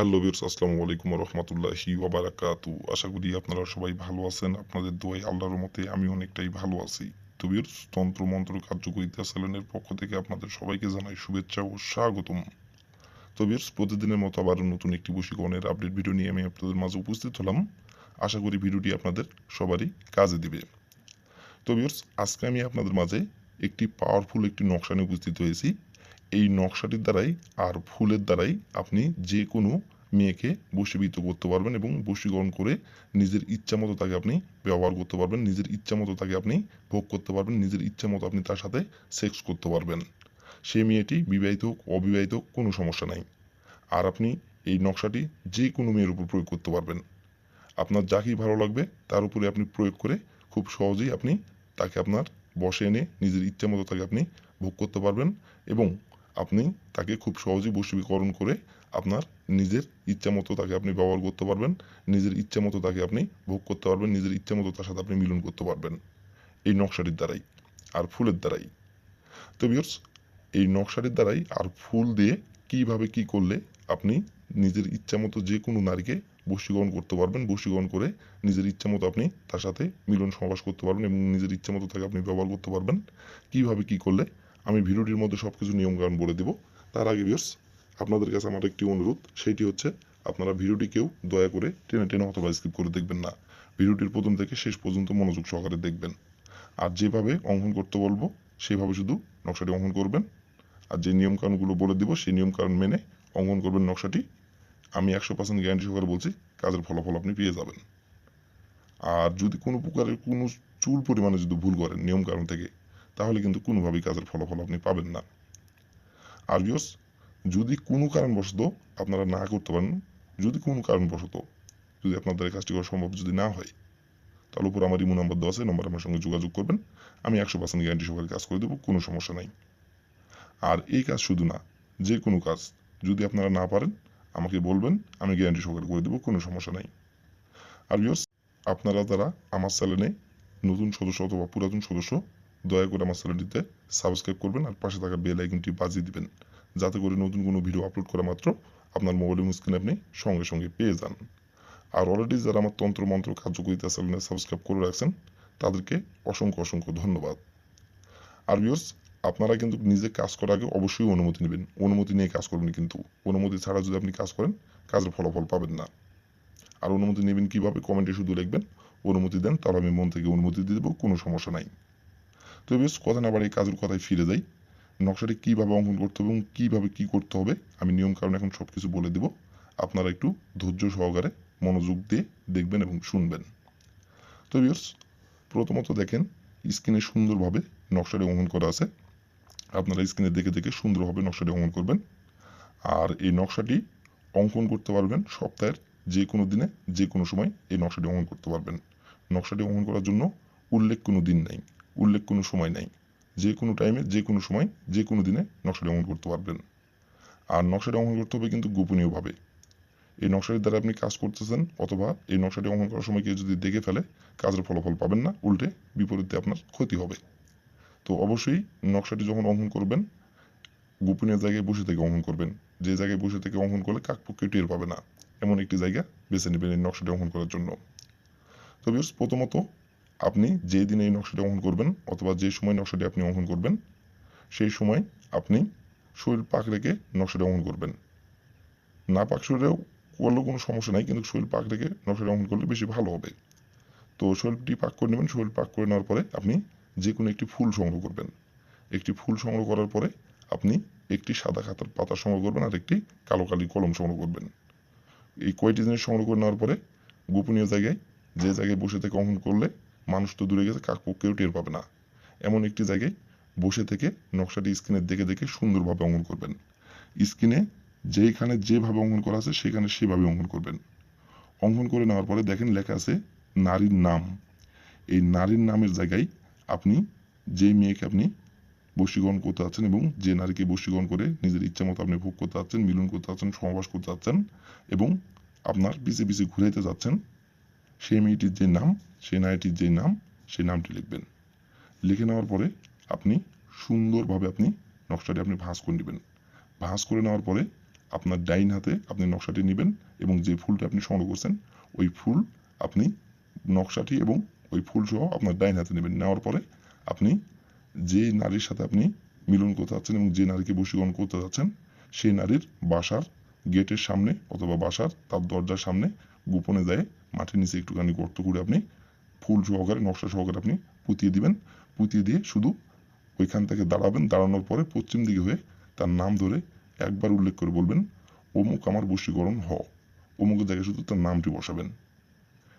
Hello বিয়ার্স আসসালামু আলাইকুম রহমতুল্লাহি ওবারাকাতু আশা করি আপনারা সবাই ভালো আছেন, আপনাদের দোয়াই আল্লাহর মতে আমি অনেকটাই ভালো আছি। তো বিয়ার্স তন্ত্র, মন্ত্র, কার্যকরিতা চ্যানেলের পক্ষ থেকে আপনাদের সবাইকে জানাই শুভেচ্ছা ও স্বাগতম। তো বিয়ার্স প্রতিদিনের মতো আবার নতুন একটি বশীকরণের আপডেট ভিডিও নিয়ে আমি আপনাদের মাঝে উপস্থিত হলাম। আশা করি ভিডিওটি আপনাদের সবারই কাজে দিবে। তো বিয়ার্স আজকে আমি আপনাদের মাঝে একটি পাওয়ারফুল একটি নকশা নিয়ে উপস্থিত হয়েছি। এই নকশাটির দ্বারাই আর ফুলের দ্বারাই আপনি যে কোনো মেয়েকে বশীভূত করতে পারবেন এবং বশীকরণ করে নিজের ইচ্ছা মতো তাকে আপনি ব্যবহার করতে পারবেন, নিজের ইচ্ছা মতো তাকে আপনি ভোগ করতে পারবেন, নিজের ইচ্ছা মতো আপনি তার সাথে সেক্স করতে পারবেন। সে মেয়েটি বিবাহিত হোক, অবিবাহিত হোক, কোনো সমস্যা নাই। আর আপনি এই নকশাটি যে কোনো মেয়ের উপর প্রয়োগ করতে পারবেন। আপনার যাকেই ভালো লাগবে, তার উপরে আপনি প্রয়োগ করে খুব সহজেই আপনি তাকে আপনার বসে এনে নিজের ইচ্ছা মতো তাকে আপনি ভোগ করতে পারবেন এবং আপনি তাকে খুব সহজেই বশীকরণ করে আপনার নিজের ইচ্ছা মতো তাকে আপনি ব্যবহার করতে পারবেন, নিজের ইচ্ছা মতো তাকে আপনি ভোগ করতে পারবেন, নিজের ইচ্ছা মতো তার সাথে আপনি মিলন করতে পারবেন। এই নকশাটির দ্বারাই আর ফুলের দ্বারাই। তো বিয়র্স এই নকশাটির দ্বারাই আর ফুল দিয়ে কীভাবে কি করলে আপনি নিজের ইচ্ছা মতো যে কোনো নারীকে বশীকরণ করতে পারবেন, বশীকরণ করে নিজের ইচ্ছা মতো আপনি তার সাথে মিলন সমাবাস করতে পারবেন এবং নিজের ইচ্ছা মতো তাকে আপনি ব্যবহার করতে পারবেন। কীভাবে কি করলে, আমি ভিডিওটির মধ্যে সব কিছু নিয়মকানুন বলে দেব। তার আগে ভিউর্স আপনাদের কাছে আমার একটি অনুরোধ সেটি হচ্ছে আপনারা ভিডিওটি কেউ দয়া করে টেনে টেনে অথবা স্কিপ করে দেখবেন না। ভিডিওটির প্রথম থেকে শেষ পর্যন্ত মনোযোগ সহকারে দেখবেন। আর যেভাবে অঙ্কন করতে বলব সেভাবে শুধু নকশাটি অঙ্কন করবেন। আর যে নিয়মকানুনগুলো বলে দিব, সেই নিয়মকানুন মেনে অঙ্কন করবেন নকশাটি। আমি একশো পার্সেন্ট গ্যারান্টি সহকারে বলছি, কাজের ফলাফল আপনি পেয়ে যাবেন। আর যদি কোনো প্রকারের কোনো চুল পরিমাণে যদি ভুল করেন নিয়মকানুন থেকে, তাহলে কিন্তু কোনোভাবেই কাজের ফলাফল আপনি পাবেন না। আর যদি কোনো কারণবশত আপনারা না করতে পারেন, যদি কোনো কারণবশত যদি আপনাদের কাজটি করা সম্ভব যদি না হয়, তাহলে উপর আমার ইমো নাম্বার দেওয়া আছে, নম্বর আমার সঙ্গে যোগাযোগ করবেন। আমি একশো পার্সেন্ট গ্যারান্টি সহকারে কাজ করে দেবো, কোনো সমস্যা নাই। আর এই কাজ শুধু না, যে কোনো কাজ যদি আপনারা না পারেন, আমাকে বলবেন, আমি গ্যারান্টি সহকারে করে দেবো, কোনো সমস্যা নাই। আর বিয়স আপনারা যারা আমার চ্যানেলে নতুন সদস্য অথবা পুরাতন সদস্য, দয়া করে আমার চ্যানেলটিতে সাবস্ক্রাইব করবেন আর পাশে থাকা বেল আইকনটি বাজিয়ে দিবেন। যাতে করে নতুন কোনো ভিডিও আপলোড করা মাত্র আপনার মোবাইলের স্ক্রিনে আপনি সঙ্গে সঙ্গে পেয়ে যান। আর অলরেডি যারা আমার তন্ত্র মন্ত্র কার্যকরিতা চ্যানেলে সাবস্ক্রাইব করে রাখছেন, তাদেরকে অসংখ্য অসংখ্য ধন্যবাদ। আর ভিউর্স আপনারা কিন্তু নিজে কাজ করার আগে অবশ্যই অনুমতি নেবেন। অনুমতি নিয়ে কাজ করবেন কিন্তু। অনুমতি ছাড়া যদি আপনি কাজ করেন, কাজের ফলাফল পাবেন না। আর অনুমতি নেবেন কীভাবে কমেন্টে শুধু লিখবেন, অনুমতি দেন, তাহলে আমি মন থেকে অনুমতি দিয়ে দেবো, কোনো সমস্যা নাই। তো বেশ কথা না বাড়ি কাজের কথায় ফিরে যাই। নকশাটি কীভাবে অঙ্কন করতে হবে এবং কীভাবে কী করতে হবে, আমি নিয়ম কারণ এখন সব কিছু বলে দেব। আপনারা একটু ধৈর্য সহকারে মনোযোগ দিয়ে দেখবেন এবং শুনবেন। তো বিয়র্স প্রথমত দেখেন স্ক্রিনে সুন্দরভাবে নকশাটি অঙ্কন করা আছে। আপনারা স্ক্রিনে দেখে দেখে সুন্দরভাবে নকশাটি অঙ্কন করবেন। আর এই নকশাটি অঙ্কন করতে পারবেন সপ্তাহের যে কোনো দিনে যে কোনো সময় এই নকশাটি অঙ্কন করতে পারবেন। নকশাটি অঙ্কন করার জন্য উল্লেখ কোনো দিন নাই, উল্লেখ কোনো সময় নাই। যে কোনো টাইমে যে কোনো সময় যে কোনো দিনে নকশাটি অঙ্কন করতে পারবেন। আর নকশাটি অঙ্কন করতে হবে কিন্তু গোপনীয়ভাবে। এই নকশাটির দ্বারা আপনি কাজ করতেছেন অথবা এই নকশাটি অঙ্কন করার সময় কেউ যদি দেখে ফেলে, কাজের ফলাফল পাবেন না, উল্টে বিপরীতে আপনার ক্ষতি হবে। তো অবশ্যই নকশাটি যখন অঙ্কন করবেন, গোপনীয় জায়গায় বসে থেকে অঙ্কন করবেন। যে জায়গায় বসে থেকে অঙ্কন করলে কাকপক্ষে টের পাবে না। এমন একটি জায়গা বেছে নেবেন এই নকশাটি অঙ্কন করার জন্য। তো বিয়স প্রথমত আপনি যে দিনে এই নকশাটি অঙ্কন করবেন অথবা যে সময় নকশাটি আপনি অঙ্কন করবেন, সেই সময় আপনি শরীর পাক রেখে নকশাটি অঙ্কন করবেন। না পাক শরীরেও করলেও কোনো সমস্যা নাই, কিন্তু শরীর পাক রেখে নকশাটি অঙ্কন করলে বেশি ভালো হবে। তো শরীরটি পাক করে নেবেন, শরীর পাক করে নেওয়ার পরে আপনি যে কোনো একটি ফুল সংগ্রহ করবেন। একটি ফুল সংগ্রহ করার পরে আপনি একটি সাদা খাতার পাতা সংগ্রহ করবেন আর একটি কালো কালি কলম সংগ্রহ করবেন। এই কয়টি জিনিস সংগ্রহ করে নেওয়ার পরে গোপনীয় জায়গায় যে জায়গায় বসে থেকে অঙ্কন করলে মানুষ তো দূরে গেছে, কাকু কেউ টের পাবে না। এমন একটি জায়গায় বসে থেকে নকশাটি স্ক্রিনে দেখে দেখে সুন্দরভাবে অঙ্কন করবেন। স্ক্রিনে যেখানে যেভাবে অঙ্কন করা আছে, সেখানে সেভাবে অঙ্কন করবেন। অঙ্কন করে নেওয়ার পরে দেখেন লেখা আছে নারীর নাম। এই নারীর নামের জায়গায় আপনি যে মেয়েকে আপনি বশীকরণ করতে যাচ্ছেন এবং যে নারীকে বশীকরণ করে নিজের ইচ্ছা মতো আপনি ভোগ করতে যাচ্ছেন, মিলন করতে যাচ্ছেন সমাবাস করতে যাচ্ছেন এবং আপনার পিছিয়ে পিছিয়ে ঘুরাইতে যাচ্ছেন সেই মেয়েটির যে নাম, সেই নারীটির যে নাম, সেই নামটি লিখবেন। লিখে নেওয়ার পরে আপনি সুন্দরভাবে আপনি নকশাটি আপনি ভাঁজ করে নেবেন। ভাঁজ করে নেওয়ার পরে আপনার ডাইন হাতে আপনি নকশাটি নেবেন এবং যে ফুলটা আপনি সংগ্রহ করছেন, ওই ফুল আপনি নকশাটি এবং ওই ফুল সহ আপনার ডাইন হাতে নেবেন। নেওয়ার পরে আপনি যে নারীর সাথে আপনি মিলন করতে যাচ্ছেন এবং যে নারীকে বশীকরণ করতে যাচ্ছেন, সেই নারীর বাসার গেটের সামনে অথবা বাসার তার দরজার সামনে গোপনে দেয় মাটির নিচে একটুখানি গর্ত করে আপনি ফুল সহকারে, নকশা সহকারে আপনি পুঁতিয়ে দিবেন। পুঁতিয়ে দিয়ে শুধু ওইখান থেকে দাঁড়াবেন। দাঁড়ানোর পরে পশ্চিম দিকে হয়ে তার নাম ধরে একবার উল্লেখ করে বলবেন, অমুক আমার বশীকরণ হ। অমুকের জায়গায় শুধু তার নামটি বসাবেন।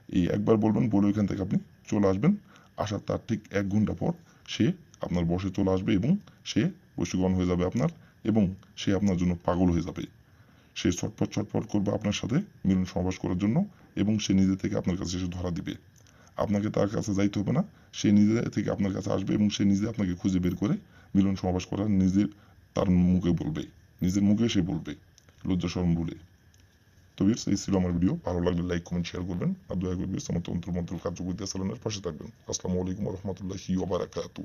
এই একবার বলবেন, বলে ওইখান থেকে আপনি চলে আসবেন। আসার তার ঠিক এক ঘণ্টা পর সে আপনার বসে চলে আসবে এবং সে বশীকরণ হয়ে যাবে আপনার এবং সে আপনার জন্য পাগল হয়ে যাবে। সে ছটপট ছটপট করবে আপনার সাথে মিলন সমাবেশ করার জন্য এবং সে নিজে থেকে আপনার কাছে এসে ধরা দিবে। আপনাকে তার কাছে যাইতে হবে না। সে নিজে থেকে আপনার কাছে আসবে এবং সে নিজে আপনাকে খুঁজে বের করে মিলন সমাবেশ করার নিজের তার মুখে বলবে। নিজের মুখে সে বলবে, লজ্জা শরম বলে তো বিয়ার্স এই ছিল আমার ভিডিও। ভালো লাগলে লাইক, কমেন্ট শেয়ার করবেন। আর দয়া করে বিয়ার্স আমার তন্ত্র মন্ত্র কার্যকরিতা চালানোর পাশে থাকবেন। আসসালামু আলাইকুম রহমতুল্লাহি ওবারাকাতু